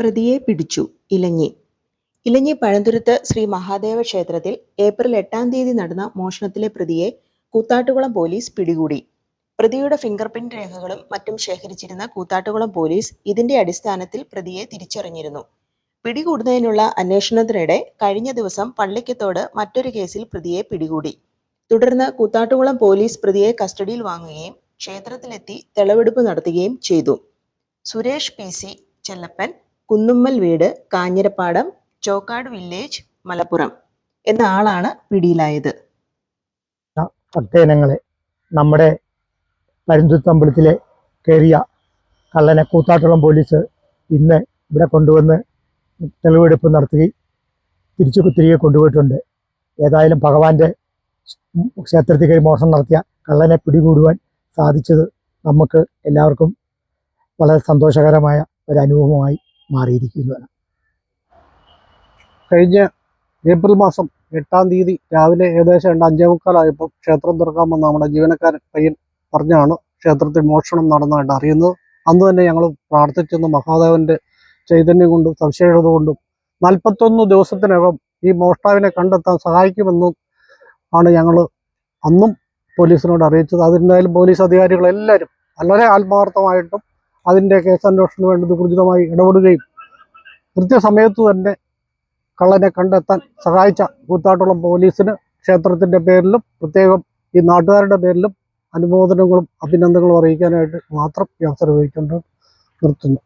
പ്രതിയെ പിടിച്ചു ഇലഞ്ഞി. ഇലഞ്ഞി പഴന്തുരുത്ത് ശ്രീ മഹാദേവ ക്ഷേത്രത്തിൽ ഏപ്രിൽ എട്ടാം തീയതി നടന്ന മോഷണത്തിലെ പ്രതിയെ കൂത്താട്ടുകുളം പോലീസ് പിടികൂടി. പ്രതിയുടെ ഫിംഗർ പ്രിന്റ് രേഖകളും മറ്റും ശേഖരിച്ചിരുന്ന കൂത്താട്ടുകുളം പോലീസ് ഇതിന്റെ അടിസ്ഥാനത്തിൽ പ്രതിയെ തിരിച്ചറിഞ്ഞിരുന്നു. പിടികൂടുന്നതിനുള്ള അന്വേഷണത്തിനിടെ കഴിഞ്ഞ ദിവസം പള്ളിക്കത്തോട് മറ്റൊരു കേസിൽ പ്രതിയെ പിടികൂടി. തുടർന്ന് കൂത്താട്ടുകുളം പോലീസ് പ്രതിയെ കസ്റ്റഡിയിൽ വാങ്ങുകയും ക്ഷേത്രത്തിലെത്തി തെളിവെടുപ്പ് നടത്തുകയും ചെയ്തു. സുരേഷ് പി സി ചെല്ലപ്പൻ കുന്നുമ്മൽ വീട് കാഞ്ഞിരപ്പാടം ചോക്കാട് വില്ലേജ് മലപ്പുറം എന്ന ആളാണ് പിടിയിലായത്. ഭക്തജനങ്ങളെ നമ്മുടെ പരുന്തുത്തമ്പലത്തിലെ കയറിയ കള്ളനെ കൂത്താട്ടുളം പോലീസ് ഇന്ന് ഇവിടെ കൊണ്ടുവന്ന് തെളിവെടുപ്പ് നടത്തി തിരിച്ചു തിരികെ കൊണ്ടുപോയിട്ടുണ്ട്. ഏതായാലും ഭഗവാന്റെ ക്ഷേത്രത്തിൽ കയറി മോഷണം നടത്തിയ കള്ളനെ പിടികൂടുവാൻ സാധിച്ചത് നമുക്ക് എല്ലാവർക്കും വളരെ സന്തോഷകരമായ ഒരു അനുഭവമായി മാറിയിരിക്കുന്നതാണ് കഴിഞ്ഞ ഏപ്രിൽ മാസം എട്ടാം തീയതി രാവിലെ ഏകദേശം രണ്ട് അഞ്ചേ മുക്കാലായപ്പോൾ ക്ഷേത്രം തുറക്കാമെന്ന് നമ്മുടെ ജീവനക്കാരൻ പയ്യൻ പറഞ്ഞാണ് ക്ഷേത്രത്തിൽ മോഷണം നടന്നതായിട്ട് അറിയുന്നത്. അന്ന് തന്നെ ഞങ്ങൾ പ്രാർത്ഥിച്ചെന്ന് മഹാദേവന്റെ ചൈതന്യം കൊണ്ടും സവിശേഷത കൊണ്ടും നാൽപ്പത്തൊന്ന് ദിവസത്തിനകം ഈ മോഷ്ടാവിനെ കണ്ടെത്താൻ സഹായിക്കുമെന്നും ആണ് ഞങ്ങൾ അന്നും പോലീസിനോട് അറിയിച്ചത്. അതിനെന്തായാലും പോലീസ് അധികാരികളെല്ലാവരും വളരെ ആത്മാർത്ഥമായിട്ടും അതിന്റെ കേസന്വേഷണത്തിന് വേണ്ടി ഊർജിതമായി ഇടപെടുകയും കൃത്യസമയത്ത് തന്നെ കള്ളനെ കണ്ടെത്താൻ സഹായിച്ച കൂത്താട്ടുളം പോലീസിന് ക്ഷേത്രത്തിന്റെ പേരിലും പ്രത്യേകം ഈ നാട്ടുകാരുടെ പേരിലും അനുമോദനങ്ങളും അഭിനന്ദനങ്ങളും അറിയിക്കാനായിട്ട് മാത്രം ഈ അവസരം ഉപയോഗിച്ചുകൊണ്ട് നിർത്തുന്നു.